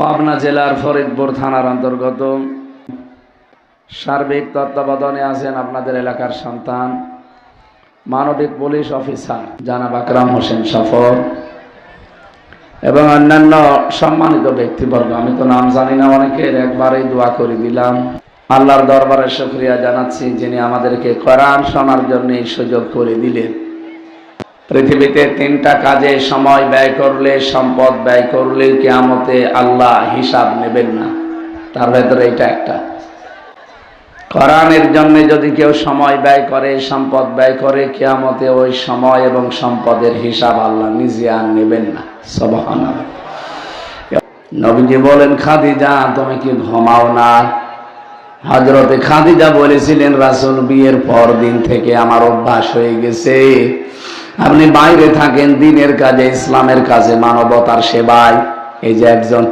পাবনা জেলার ফরিদপুর থানার অন্তর্গত। সার্বিক তত্ত্বাবধানে আছেন আপনাদের এলাকার সন্তান, মানবিক পুলিশ অফিসার জানাব আকরাম হোসেন সফর এবং অন্যান্য সম্মানিত ব্যক্তিবর্গ। আমি তো নাম জানি না অনেকের, একবারেই দোয়া করে দিলাম। আল্লাহর দরবারে শুক্রিয়া জানাচ্ছি যিনি আমাদেরকে কোরআন শোনার জন্য এই সুযোগ করে দিলেন। পৃথিবীতে তিনটা কাজে সময় ব্যয় করলে, সম্পদ ব্যয় করলে কেয়ামতে আল্লাহ হিসাব নেবেন না। তার ভেতরে এটা একটা। কোরআনের জন্য যদি কেউ সময় ব্যয় করে, সম্পদ ব্যয় করে, কেয়ামতে ওই সময় এবং সম্পদের হিসাব আল্লাহ নিজে আর নেবেন না। সবহান নবীজি বলেন, খাদিজা, তুমি কি ঘুমাও না? হজরতে খাদিজা বলেছিলেন, রাসুল বিয়ের পর দিন থেকে আমার অভ্যাস হয়ে গেছে। আপনি বাইরে থাকেন, দিনের কাজে, ইসলামের কাজে, মানবতার সেবায়। এই যে একজন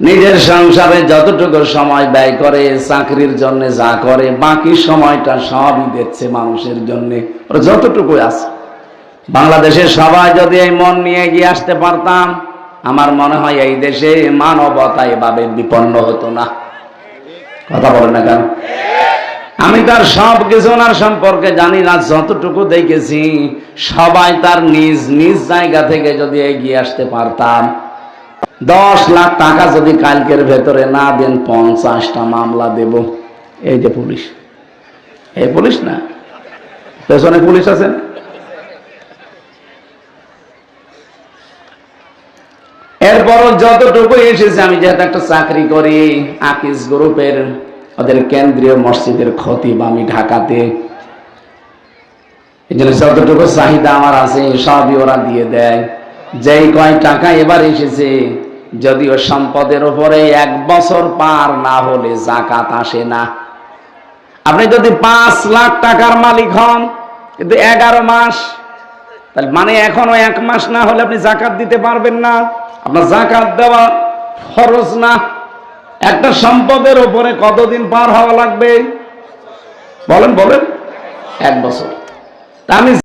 নিজের সংসারে যতটুকু সময় ব্যয় করে, চাকরির জন্য যা করে, বাকি সময়টা সবই দিচ্ছে মানুষের জন্য। যতটুকু আছে। বাংলাদেশের সবাই যদি এই মন নিয়ে এগিয়ে আসতে পারতাম, আমার মনে হয় এই দেশে মানবতা এভাবে বিপন্ন হতো না। কথা বলে না কেন? আমি তার সব কিছু ওনার সম্পর্কে জানি না, যতটুকু দেখেছি, সবাই তার নিজ নিজ জায়গা থেকে যদি এগিয়ে আসতে পারতাম। দশ লাখ টাকা যদি কালকের ভেতরে না দেন, পঞ্চাশটা মামলা দেব। এই যে পুলিশ। এই পুলিশ না? পেছনে পুলিশ আছে এরপর যতটুকু এসেছে, আমি যেহেতু একটা চাকরি করি, আকিস গ্রুপের ওদের কেন্দ্রীয় মসজিদের খতিব আমি ঢাকাতে এই জন্য যতটুকু চাহিদা আমার আছে, সবই ওরা দিয়ে দেয়। যেই কয় টাকা এবার এসেছে, যদিও সম্পদের উপরে এক বছর পার না হলে জাকাত আসে না। আপনি যদি পাঁচ লাখ টাকার মালিক হন, কিন্তু এগারো মাস, তাহলে মানে এখনও এক মাস না হলে আপনি জাকাত দিতে পারবেন না। আপনার জাকাত দেওয়া ফরজ না। একটা সম্পদের ওপরে কতদিন পার হওয়া লাগবে? বলেন বলেন। এক বছর। আমি